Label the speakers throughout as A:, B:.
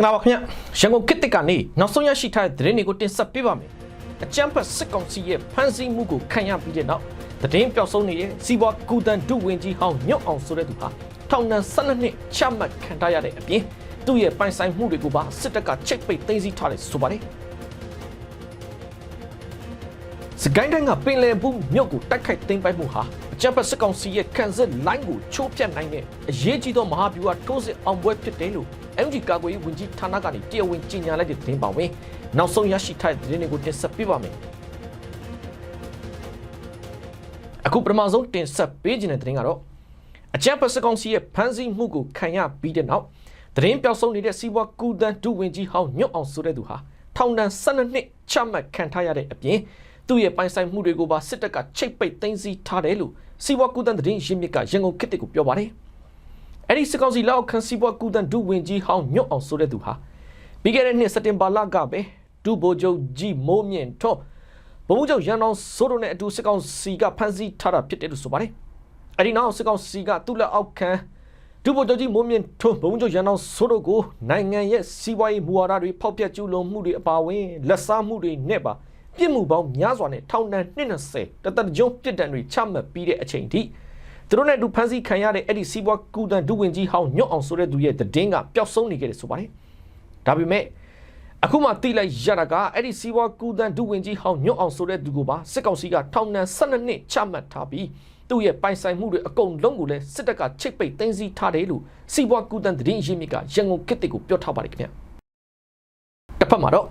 A: င်္ဂလာပါခင်ဗျရန်ကုန်ကစ်တစ်ကနေနောက်ဆုံးရရှိထားတဲ့သတင်းတွေကိုတင်ဆက်ပေးပါမယ်အကြမ်းဖက်စစ်ကောင်စီရဲ့ဖမ်းဆီးမှုကိုခံရပြီးတဲ့နောက်သတင်းပျောက်ဆုံးနေတဲ့စီးပွားကူတန်ဒုဝင်ကြီးဟောင်းညွတ်အောင်ဆိုတဲ့သူဟာထောင်ဒဏ်12နှစ်ချမှတ်ခံထားရတဲ့အပြင်သူ့ရဲ့ပိုင်ဆိုင်မှုတွေကိုပါစစ်တပ်ကချိတ်ပိတ်သိမ်းဆည်းထားတယ်ဆိုပါတယ်စကိုင်းတိုင်းကပင်လယ်ဘူးမြို့ကိုတိုက်ခိုက်သိမ်းပိုက်မှုဟာအကြမ်းဖက်စစ်ကောင်စီရဲ့ခံစစ်လိုင်းကိုချိုးဖျက်နိုင်တဲ့အရေးကြီးသောမဟာဗျူဟာထိုးစစ်အောင်ပွဲဖြစ်တယ်လို့ MG ကာကွယ်ရေးဝန်ကြီးဌာနကနေတရားဝင်ကြေညာလိုက်တဲ့သတင်းပါဝင်နောက်ဆုံးရရှိထားတဲ့သတင်းတွေကိုတင်ဆက်ပေးပါမယ်အခုပထမဆုံးတင်ဆက်ပေးခြင်းတဲ့သတင်းကတော့အကြမ်းဖက်စစ်ကောင်စီရဲ့ဖမ်းဆီးမှုကိုခံရပြီးတဲ့နောက်သတင်းပျောက်ဆုံးနေတဲ့စီးပွားကူတန်ဒုဝင်ကြီးဟောင်းညွတ်အောင်ဆိုတဲ့သူဟာထောင်ဒဏ်12နှစ်ချမှတ်ခံထားရတဲ့အပြင်သူ့ရဲ့ပိုင်ဆိုင်မှုတွေကိုပါစစ်တပ်ကချိတ်ပိတ်သိမ်းဆည်းထားတယ်လို့စီးပွားကူတန်သတင်းရင်းမြစ်ကရန်ကုန်ခေတ်ကိုပြောပါတယ် အဲ့ဒီစစ်ကောင်စီလက်အောက်ခံစီးပွားကူတန်ဒုဝင်ကြီးဟောင်းညွတ်အောင်ဆိုတဲ့သူဟာပြီးခဲ့တဲ့နှစ်စက်တင်ဘာလကပဲဒုဗိုလ်ချုပ်ကြီးမိုးမြင့်ထွန်းဗိုလ်မှူးချုပ်ရန်အောင်စိုးတို့နဲ့အတူစစ်ကောင်စီကဖမ်းဆီးထားတာဖြစ်တယ်လို့ဆိုပါတယ်အဲ့ဒီနောက်စစ်ကောင်စီကသူ့လက်အောက်ခံဒုဗိုလ်ချုပ်ကြီးမိုးမြင့်ထွန်းဗိုလ်မှူးချုပ်ရန်အောင်စိုးတို့ကိုနိုင်ငံရဲ့စီးပွားရေးမူဝါဒတွေဖောက်ပြကျူးလွန်မှုတွေအပါအဝင်လက်စားမှုတွေနဲ့ပါပြစ်မှုပေါင်းများစွာနဲ့ထောင်ဒဏ်220တသက်ကြုံပြစ်ဒဏ်တွေချမှတ်ပြီးတဲ့အချိန်ထိ သူတို့နဲ့အတူဖမ်းဆီးခံရတဲ့အဲ့ဒီစီးပွားကူတန်ဒုဝင်ကြီးဟောင်းညွတ်အောင်ဆိုတဲ့သူရဲ့တည်င်းကပျောက်ဆုံးနေခဲ့တယ်ဆိုပါတယ်ဒါပေမဲ့အခုမှတိလိုက်ရတာကအဲ့ဒီစီးပွားကူတန်ဒုဝင်ကြီးဟောင်းညွတ်အောင်ဆိုတဲ့သူကိုပါစစ်ကောင်စီကထောင်ဒဏ်12နှစ်ချမှတ်ထားပြီးသူ့ရဲ့ပိုင်ဆိုင်မှုတွေအကုန်လုံးကိုလည်းစစ်တပ်ကချိတ်ပိတ်သိမ်းဆည်းထားတယ်လို့စီးပွားကူတန်သတင်းရင်းမြစ်ကရန်ကုန်ကစ်တစ်ကိုပြောထားပါတယ်ခင်ဗျတစ်ဖက်မှာတော့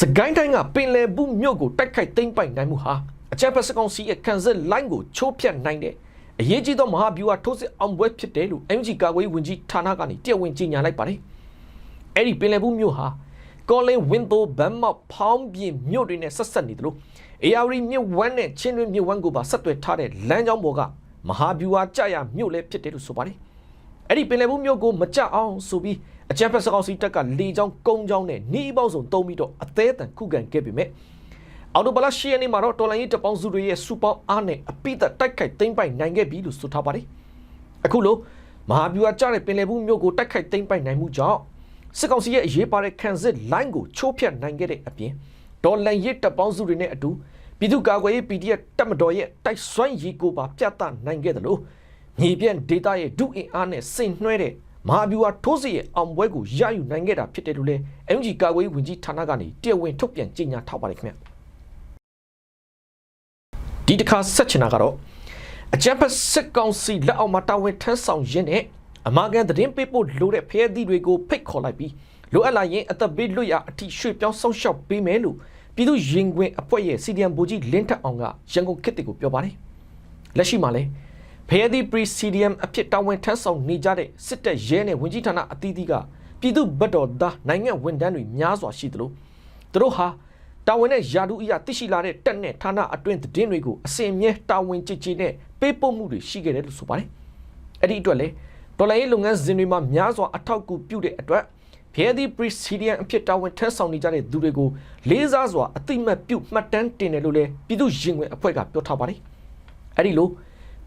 A: စကိုင်းတိုင်းကပင်လယ်ဘူးမြို့ကိုတိုက်ခိုက်သိမ်းပိုက်နိုင်မှုဟာအကြမ်းဖက်စစ်ကောင်စီရဲ့ခံစစ်လိုင်းကိုချိုးဖျက်နိုင်တဲ့ အရေးကြီးသောမဟာဗျူဟာထိုးစစ်အောင်ပွဲဖြစ်တယ်လို့ MG ကာကွယ်ရေးဝန်ကြီးဌာနကနေတရားဝင်ကြေညာလိုက်ပါတယ်။အဲ့ဒီပင်လယ်ဘူးမြို့ဟာကောလင်ဝင်းတိုဘမ်မောက်ဖောင်းပြင်မြို့တွေနဲ့ဆက်ဆက်နေတယ်လို့အေယာရီမြို့ဝမ်းနဲ့ချင်းတွင်းမြို့ဝမ်းကိုပါဆက်သွယ်ထားတဲ့လမ်းကြောင်းပေါ်ကမဟာဗျူဟာကြရမြို့လည်းဖြစ်တယ်လို့ဆိုပါတယ်။အဲ့ဒီပင်လယ်ဘူးမြို့ကိုမကြအောင်ဆိုပြီးအကြမ်းဖက်စကောက်စီတပ်ကလေကြောင်းကုန်းကြောင်းနဲ့နှီးပေါင်းစုံတုံးပြီးတော့အသေးအံခုခံခဲ့ပေမဲ့ အော်တိုဘလာရှီယနီမှာတော့တော်လိုင်းရေးတပေါင်းစုတွေရဲ့စူပေါင်းအားနဲ့အပိသက်တိုက်ခိုက်သိမ်းပိုက်နိုင်ခဲ့ပြီလို့ဆိုထားပါတယ်။အခုလိုမဟာဗျူဟာကျတဲ့ပင်လယ်ဘူးမြို့ကိုတိုက်ခိုက်သိမ်းပိုက်နိုင်မှုကြောင့်စစ်ကောင်စီရဲ့အရေးပါတဲ့ခံစစ်လိုင်းကိုချိုးဖျက်နိုင်ခဲ့တဲ့အပြင်ဒေါ်လန်ရစ်တပ်ပေါင်းစုတွေနဲ့အတူပြည်သူ့ကာကွယ်ရေး PDF တပ်မတော်ရဲ့တိုက်စွမ်းရည်ကိုပါပြသနိုင်ခဲ့တယ်လို့မြေပြန့်ဒေတာရဲ့ဒုအင်အားနဲ့စင်နှွဲတဲ့မဟာဗျူဟာထိုးစစ်ရဲ့အောင်ပွဲကိုရယူနိုင်ခဲ့တာဖြစ်တယ်လို့လည်း MG ကာကွယ်ရေးဝန်ကြီးဌာနကနေတရားဝင်ထုတ်ပြန်ကြေညာထားပါတယ်ခင်ဗျ ဒီတစ်ခါဆက်ချင်တာကတော့အကြံဖက်စစ်ကောင်စီလက်အောက်မှာတာဝန်ထမ်းဆောင်ရင်းနဲ့အမာကန်သတင်းပေးဖို့လိုတဲ့ဖရဲသီးတွေကိုဖိတ်ခေါ်လိုက်ပြီးလိုအပ်လာရင်အသက်ဘေးလွတ်ရအထိရွှေ့ပြောင်းဆောက်ရှောက်ပေးမယ်လို့ပြည်သူရင်ခွင်အဖွဲ့ရဲ့စီဒီအမ်ဘူကြီးလင်းထက်အောင်ကရန်ကုန်ခေတ်တွေကိုပြောပါတယ်လက်ရှိမှာလဲဖရဲသီးပရီစီဒီအမ်အဖြစ်တာဝန်ထမ်းဆောင်နေကြတဲ့စစ်တပ်ရဲနဲ့ဝင်ကြီးဌာနအသီးသီးကပြည်သူ့ဘက်တော်သားနိုင်ငံဝန်ထမ်းတွေများစွာရှိသလိုသူတို့ဟာ တာဝန်နဲ့ယာဒူအရာသိရှိလာတဲ့တက်နဲ့ဌာနအတွင်းသတင်းတွေကိုအစင်မြဲတာဝန်ကြည်ကြည်နဲ့ပေးပို့မှုတွေရှိခဲ့တယ်လို့ဆိုပါတယ်အဲ့ဒီအတွက်လဲဒေါ်လာရေးလုပ်ငန်းစဉ်တွေမှာများစွာအထောက်အကူပြုတဲ့အတွက်ဖျဲသီးပရီစီဒီယန်အဖြစ်တာဝန်ထမ်းဆောင်နေကြတဲ့သူတွေကိုလေးစားစွာအတိမတ်ပြုမှတ်တမ်းတင်တယ်လို့လည်းပြည်သူ့ရင်ဝင်အဖွဲ့ကပြောထားပါတယ်။အဲဒီလို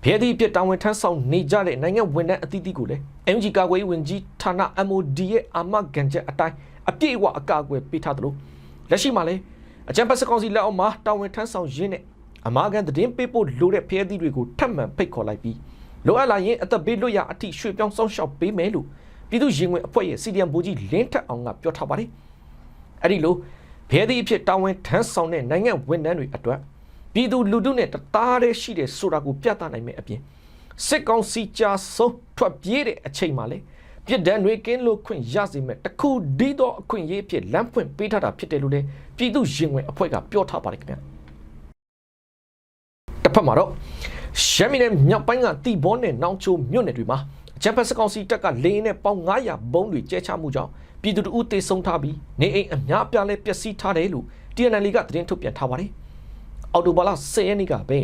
A: ဖျဲသီးအဖြစ်တာဝန်ထမ်းဆောင်နေကြတဲ့နိုင်ငံဝန်ထမ်းအသီးသီးကိုလည်း MG ကာကွယ်ရေးဝန်ကြီးဌာန MOD ရဲ့အာမခံချက်အတိုင်းအပြည့်အဝအကာအကွယ်ပေးထားသလိုလက်ရှိမှာလည်း အကြံပတ်စကောင်စီလက်အောက်မှာတာဝန်ထမ်းဆောင်ရင်းနဲ့အမာခံသတင်းပေးဖို့လိုတဲ့ဖျဲသီးတွေကိုထပ်မံဖိတ်ခေါ်လိုက်ပြီးလိုအပ်လာရင်အသက်ဘေးလွတ်ရအထိရွှေ့ပြောင်းစောင့်ရှောက်ပေးမယ်လို့ပြည်သူ့ရင်ဝင်အဖွဲ့ရဲ့စီဒီအမ်ဘူကြီးလင်းထက်အောင်ကပြောထားပါတယ်။အဲ့ဒီလိုဘဲသည့်အဖြစ်တာဝန်ထမ်းဆောင်တဲ့နိုင်ငံဝန်ထမ်းတွေအတွက်ပြည်သူလူထုနဲ့တသားတည်းရှိတဲ့ဆိုတာကိုပြသနိုင်မယ်အပြင်စစ်ကောင်စီကြာဆုံးထွက်ပြေးတဲ့အချိန်မှာလေ ပြစ်ဒဏ်တွေကင်းလို့ခွင့်ရစေမဲ့တခုဒီတော့အခွင့်အရေးဖြစ်လမ်းဖွင့်ပေးထားတာဖြစ်တယ်လို့လည်းပြည်သူ့ရင်ဝင်အဖွဲ့ကပြောထားပါတယ်ခင်ဗျာတစ်ဖက်မှာတော့ရှမ်းပြည်နယ်မြောက်ပိုင်းကတီဘောနဲ့နောင်ချိုမြို့နယ်တွေမှာဂျပန်စကောင်စီတပ်ကလေရင်နဲ့ပေါင်း900ဘုံးတွေကျဲချမှုကြောင့်ပြည်သူတို့တေဆုံးထားပြီးနေအိမ်အများပြားလဲပျက်စီးထားတယ်လို့ TNL ကသတင်းထုတ်ပြန်ထားပါတယ်။အော်တိုဘာလ10ရက်နေ့ကပဲ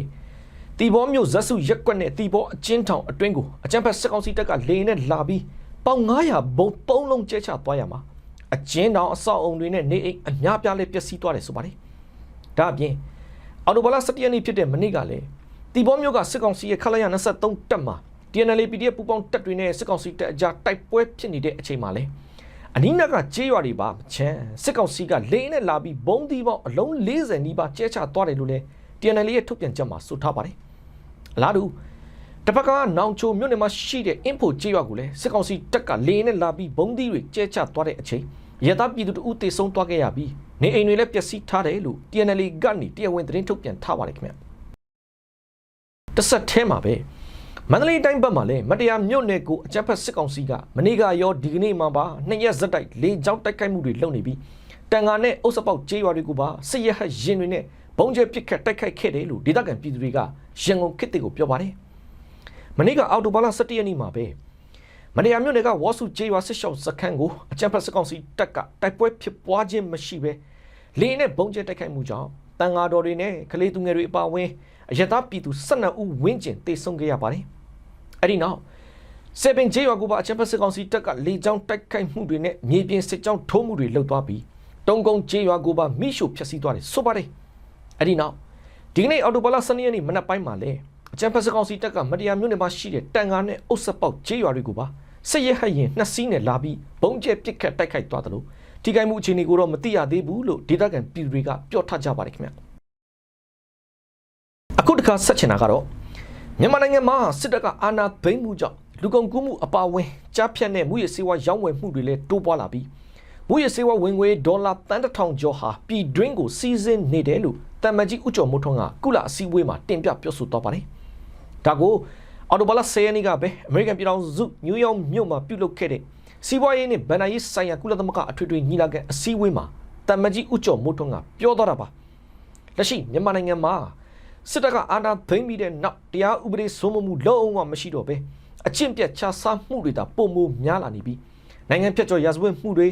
A: တီဘောမြို့ဇက်စုရက်ကွက်နဲ့တီဘောအချင်းထောင်အတွင်းကိုအကြံဖက်စကောင်စီတပ်ကလေရင်နဲ့လာပြီး ပေါင်း900ဘုံပုံးလုံးကျဲချသွားရမှာအချင်းတောင်အဆောက်အုံတွေနဲ့နေအိမ်အများပြားလဲပျက်စီးသွားတယ်ဆိုပါတယ်။ဒါအပြင်အော်တိုဘာလ17ရက်နေ့ဖြစ်တဲ့မနေ့ကလည်းတီဘောမြို့ကစစ်ကောင်စီရဲ့ခလာရ23တပ်မှာ TNL PDF ပူပေါင်းတပ်တွေနဲ့စစ်ကောင်စီတပ်အကြားတိုက်ပွဲဖြစ်နေတဲ့အချိန်မှာလဲအနီးနားကကြေးရွာတွေပါမချမ်းစစ်ကောင်စီကလေနဲ့လာပြီးဘုံသီးပေါင်းအလုံး40နီးပါးကျဲချသွားတယ်လို့လည်း TNL ရဲ့ထုတ်ပြန်ချက်မှာဆိုထားပါတယ်အလားတူ တစ်ဖက်ကနောင်ချိုမြို့နယ်မှာရှိတဲ့အင်ဖိုကြေးရွာကိုလည်းစစ်ကောင်စီတပ်ကလေနဲ့လာပြီးဘုံသီးတွေကျဲချသွားတဲ့အချိန်ရသပြည်သူတဦးတေဆုံးသွားခဲ့ရပြီးနေအိမ်တွေလည်းပျက်စီးထားတယ်လို့ TNL ကနေတရားဝင်သတင်းထုတ်ပြန်ထားပါတယ်ခင်ဗျတစ်ဆက်ထဲမှာပဲမန္တလေးတိုင်းဘက်မှာလည်းမတရားမြို့နယ်ကိုအကြမ်းဖက်စစ်ကောင်စီကမနေ့ကရောဒီကနေ့မှပါနှစ်ရက်ဇက်တိုက်လေကြောင်းတိုက်ခိုက်မှုတွေလုပ်နေပြီးတန်ငါနဲ့အုပ်စပေါက်ကျေးရွာတွေကိုပါစစ်ရဟရင်တွေနဲ့ဘုံကျဲပစ်ခတ်တိုက်ခိုက်ခဲ့တယ်လို့ဒေသခံပြည်သူတွေကရန်ကုန်ခေတ်တွေကိုပြောပါတယ် မနေ့ကအော်တိုဘာလ17ရက်နေ့မှာပဲမတရားမြို့နယ်ကဝါစုကျေးရွာစစ်ရှောက်စခန်းကိုအကြမ်းဖက်စစ်ကောင်စီတပ်ကတိုက်ပွဲဖြစ်ပွားခြင်းမရှိဘဲလေနဲ့ဘုံကျဲတိုက်ခိုက်မှုကြောင့်တန်ငါတော်တွေနဲ့ကလေးသူငယ်တွေအပါအဝင်အရသာပြည်သူ12ဦးဝန်းကျင်တေဆုံးခဲ့ရပါတယ်အဲ့ဒီနောက်စေပင်ကျေးရွာကပါအချမ်းဖက်စစ်ကောင်စီတပ်ကလေကြောင်းတိုက်ခိုက်မှုတွေနဲ့မြေပြင်စစ်ကြောင်းထိုးမှုတွေလုပ်သွားပြီးတုံကုန်းကျေးရွာကပါမိရှုဖျက်ဆီးသွားတယ်ဆိုပါတယ်အဲ့ဒီနောက်ဒီကနေ့အော်တိုဘာလ12ရက်နေ့မနက်ပိုင်းမှာလဲ အချမ်းဖက်စစ်ကောင်စီတပ်ကမတရားမြို့နယ်မှာရှိတဲ့တန်ငါနဲ့အုပ်စပေါက်ကျေးရွာတွေကိုပါစစ်ရဟရင်နှစ်စီးနဲ့လာပြီးဘုံကျဲပစ်ခတ်တိုက်ခိုက်သွားတယ်လို့ဒီကိမှုအခြေအနေကိုတော့မသိရသေးဘူးလို့ဒေသခံပြည်သူတွေကပြောထားကြပါတယ်ခင်ဗျအခုတခါဆက်ချင်တာကတော့မြန်မာနိုင်ငံမှာစစ်တပ်ကအာဏာသိမ်းမှုကြောင့်လူကုန်ကူးမှုအပါအဝင်ကြားဖြတ်တဲ့မှုရစေဝါရောင်းဝယ်မှုတွေလည်းတိုးပွားလာပြီးမှုရစေဝါဝင်ငွေဒေါ်လာတန်တထောင်ကျော်ဟာပြည်တွင်းကိုစီးဆင်းနေတယ်လို့တမန်ကြီးဦးကျော်မိုးထွန်းကကုလအစည်းအဝေးမှာတင်ပြပြောဆိုသွားပါတယ်။ ဒါကိုအော်တိုဘာလ10ရက်နေ့ကပဲအမေရိကန်ပြည်ထောင်စုနယူးယောက်မြို့မှာပြုလုပ်ခဲ့တဲ့စီးပွားရေးနဲ့ဗန်နာရေးဆိုင်ရာကုလသမဂ္ဂအထွေထွေညီလာခံအစည်းအဝေးမှာတမန်ကြီးဦးကျော်မိုးထွန်းကပြောသွားတာပါ။လက်ရှိမြန်မာနိုင်ငံမှာစစ်တပ်ကအာဏာသိမ်းပြီးတဲ့နောက်တရားဥပဒေစိုးမိုးမှုလုံးဝမရှိတော့ပဲအကျင့်ပြတ်ခြားစားမှုတွေတာပုံမများလာနေပြီးနိုင်ငံဖြတ်ကျော်ရာဇဝတ်မှုတွေ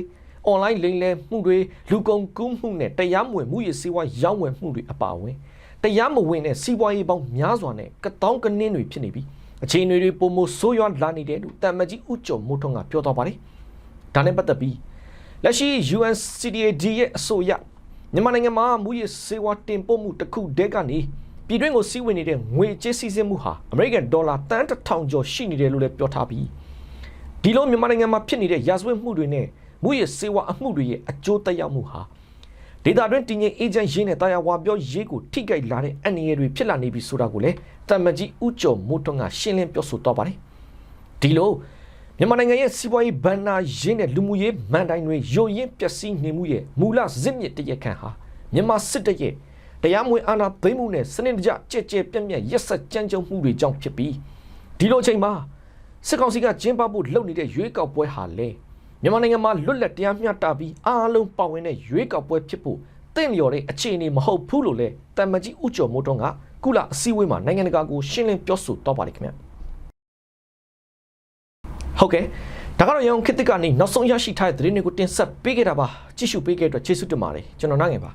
A: အွန်လိုင်းလိမ်လည်မှုတွေလူကုန်ကူးမှုနဲ့တရားမဝင်မှုရစေဝါရောင်းဝယ်မှုတွေအပါအဝင် တရားမဝင်တဲ့စီးပွားရေးပေါင်းများစွာနဲ့ကတောင်းကနင်းတွေဖြစ်နေပြီးအခြေအနေတွေပုံမဆိုးရွားလာနေတယ်လို့တမ္မကြီးဥကြုံမိုးထွန်းကပြောသွားပါတယ်။ဒါနဲ့ပတ်သက်ပြီးလက်ရှိ UNCDAD ရဲ့အဆိုအရမြန်မာနိုင်ငံမှာမူရစေဝါတင်ပို့မှုတစ်ခုတည်းကနေပြည်တွင်းကိုစီးဝင်နေတဲ့ငွေကြေးစည်းစိမ်မှုဟာအမေရိကန်ဒေါ်လာတန်တထောင်ကျော်ရှိနေတယ်လို့လည်းပြောထားပြီးဒီလိုမြန်မာနိုင်ငံမှာဖြစ်နေတဲ့ရာဇဝတ်မှုတွေနဲ့မူရစေဝါအမှုတွေရဲ့အကျိုးသက်ရောက်မှုဟာ ဒေတာတွင်တည်ငြိမ်အေဂျင့်ရင်းနဲ့တာယာဝါပြောရေးကိုထိကြိုက်လာတဲ့အန္တရာယ်တွေဖြစ်လာနေပြီဆိုတာကိုလည်းတမကြီးဥကြုံမိုးထွန်းကရှင်းလင်းပြောဆိုတော့ပါတယ်ဒီလိုမြန်မာနိုင်ငံရဲ့စီးပွားရေးဗန္နာရင်းနဲ့လူမှုရေးမန်တိုင်းတွေယိုရင်းပျက်စီးနေမှုရဲ့မူလဇစ်မြစ်တရက်ခန့်ဟာမြန်မာစစ်တပ်ရဲ့တရားမဝင်အာဏာသိမ်းမှုနဲ့စနစ်တကျကြက်ကြဲပြက်ပြက်ရက်ဆက်ကြမ်းကြုတ်မှုတွေကြောင့်ဖြစ်ပြီးဒီလိုအချိန်မှာစစ်ကောင်စီကကျင်းပဖို့လုပ်နေတဲ့ရွေးကောက်ပွဲဟာလေ မြန်မာနိုင်ငံမှာလွတ်လပ်တရားမျှတပြီးအားလုံးပါဝင်တဲ့ရွေးကောက်ပွဲဖြစ်ဖို့တင့်လျော်တဲ့အခြေအနေမဟုတ်ဘူးလို့လေတမန်ကြီးဥကျော်မိုးတုံးကကုလအစည်းအဝေးမှာနိုင်ငံတကာကိုရှင်းလင်းပြောဆိုတော့ပါတယ်ခင်ဗျဟုတ်ကဲ့ဒါကတော့ရောင်ခေတ်ကနေနောက်ဆုံးရရှိထားတဲ့သတင်းတွေကိုတင်ဆက်ပေးခဲ့တာပါကြည့်ရှုပေးခဲ့တဲ့အတွက်ကျေးဇူးတင်ပါတယ်ကျွန်တော်နိုင်ငယ်ပါ